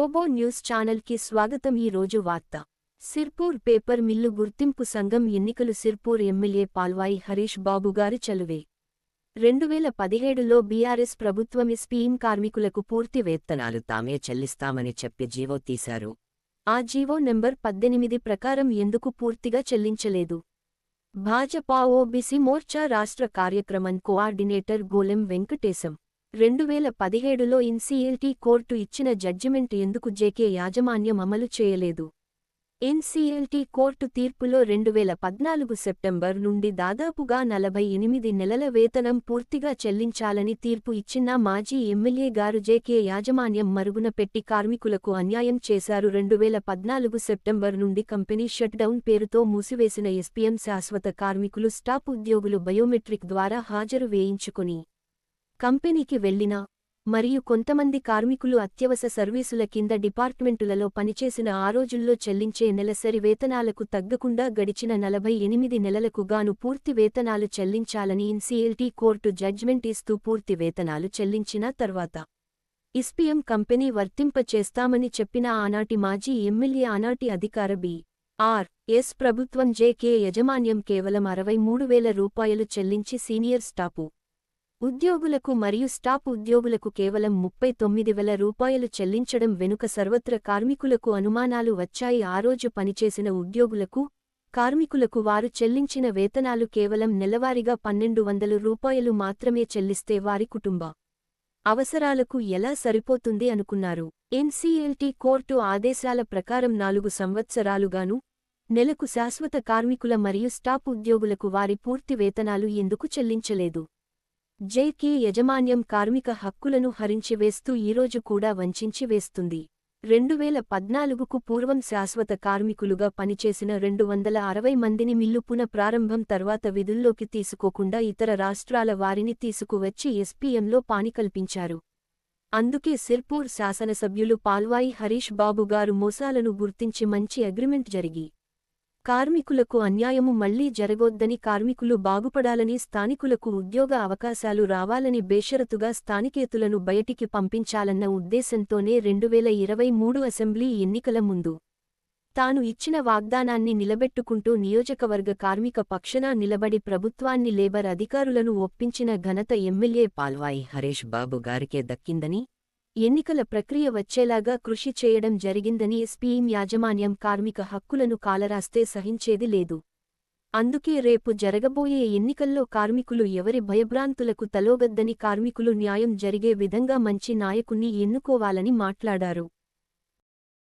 Robo news ఛానల్కి స్వాగతం. ఈ రోజు వార్త. సిర్పూర్ పేపర్ మిల్లు గుర్తింపు సంఘం ఎన్నికలు సిర్పూర్ ఎమ్మెల్యే పాల్వాయి హరీష్ బాబుగారి చలువే. రెండువేల పదిహేడులో బీఆర్ఎస్ ప్రభుత్వం ఎస్పీఎం కార్మికులకు పూర్తి వేతనాలు తామే చెల్లిస్తామని చెప్పి జీవో తీశారు. ఆ జీవో నెంబర్ పద్దెనిమిది ప్రకారం ఎందుకు పూర్తిగా చెల్లించలేదు? భాజపా ఓబీసీ మోర్చా రాష్ట్ర కార్యక్రమం కోఆర్డినేటర్ గోలెం వెంకటేశం. రెండువేల పదిహేడులో ఎన్సీఎల్టీ కోర్టు ఇచ్చిన జడ్జిమెంట్ ఎందుకు జేకే యాజమాన్యం అమలు చేయలేదు? ఎన్సీఎల్టీ కోర్టు తీర్పులో రెండువేల పద్నాలుగు సెప్టెంబర్ నుండి దాదాపుగా నలభై ఎనిమిది నెలల వేతనం పూర్తిగా చెల్లించాలని తీర్పు ఇచ్చిన మాజీ ఎమ్మెల్యే గారు జేకే యాజమాన్యం మరుగున పెట్టి కార్మికులకు అన్యాయం చేశారు. రెండువేల పద్నాలుగు సెప్టెంబర్ నుండి కంపెనీ షట్డౌన్ పేరుతో మూసివేసిన ఎస్పీఎం శాశ్వత కార్మికులు స్టాప్ ఉద్యోగులు బయోమెట్రిక్ ద్వారా హాజరు వేయించుకుని కంపెనీకి వెళ్ళినా మరియు కొంతమంది కార్మికులు అత్యవస సర్వీసుల కింద డిపార్ట్మెంటులలో పనిచేసిన ఆ రోజుల్లో చెల్లించే నెలసరి వేతనాలకు తగ్గకుండా గడిచిన నలభై ఎనిమిది నెలలకు గాను పూర్తి వేతనాలు చెల్లించాలని ఇన్సీఎల్టీ కోర్టు జడ్జ్మెంట్ ఇస్తూ పూర్తి వేతనాలు చెల్లించిన తర్వాత ఇస్పిఎం కంపెనీ వర్తింప చేస్తామని చెప్పిన ఆనాటి మాజీ ఎమ్మెల్యే ఆనాటి అధికార బి. ఆర్. ఎస్. ప్రభుత్వం జేకే యజమాన్యం కేవలం అరవై మూడు వేల రూపాయలు చెల్లించి సీనియర్ స్టాపు ఉద్యోగులకు మరియు స్టాప్ ఉద్యోగులకు కేవలం ముప్పై తొమ్మిది వేల రూపాయలు చెల్లించడం వెనుక సర్వత్ర కార్మికులకు అనుమానాలు వచ్చాయి. ఆ రోజు పనిచేసిన ఉద్యోగులకు కార్మికులకు వారు చెల్లించిన వేతనాలు కేవలం నెలవారీగా పన్నెండు వందలు రూపాయలు మాత్రమే చెల్లిస్తే వారి కుటుంబ అవసరాలకు ఎలా సరిపోతుంది అనుకున్నారు. ఎన్సీఎల్టీ కోర్టు ఆదేశాల ప్రకారం నాలుగు సంవత్సరాలుగాను నెలకు శాశ్వత కార్మికుల మరియు స్టాప్ ఉద్యోగులకు వారి పూర్తి వేతనాలు ఎందుకు చెల్లించలేదు? జైకి యజమాన్యం కార్మిక హక్కులను హరించివేస్తూ ఈరోజు కూడా వంచించి వేస్తుంది. రెండువేల పద్నాలుగుకు పూర్వం శాశ్వత కార్మికులుగా పనిచేసిన రెండు వందల అరవై మందిని మిల్లు పునఃప్రారంభం తర్వాత విధుల్లోకి తీసుకోకుండా ఇతర రాష్ట్రాల వారిని తీసుకువచ్చి ఎస్పీఎంలో పాని కల్పించారు అందుకే సిర్పూర్ శాసనసభ్యులు పాల్వాయి హరీష్ బాబుగారు మోసాలను గుర్తించి మంచి అగ్రిమెంట్ జరిగి కార్మికులకు అన్యాయము మళ్ళీ జరగొద్దని కార్మికులు బాగుపడాలని స్థానికులకు ఉద్యోగ అవకాశాలు రావాలని బేషరతుగా స్థానికేతులను బయటికి పంపించాలన్న ఉద్దేశంతోనే రెండువేల ఇరవై మూడు అసెంబ్లీ ఎన్నికల ముందు తాను ఇచ్చిన వాగ్దానాన్ని నిలబెట్టుకుంటూ నియోజకవర్గ కార్మిక పక్షన నిలబడి ప్రభుత్వాన్ని లేబర్ అధికారులను ఒప్పించిన ఘనత ఎమ్మెల్యే పాల్వాయి హరీష్ బాబు గారికే దక్కిందని ఎన్నికల ప్రక్రియ వచ్చేలాగా కృషి చేయడం జరిగిందని ఎస్పీఎం యాజమాన్యం కార్మిక హక్కులను కాలరాస్తే సహించేది లేదు. అందుకే రేపు జరగబోయే ఎన్నికల్లో కార్మికులు ఎవరి భయభ్రాంతులకు తలోగద్దని కార్మికులు న్యాయం జరిగే విధంగా మంచి నాయకుణ్ణి ఎన్నుకోవాలని మాట్లాడారు.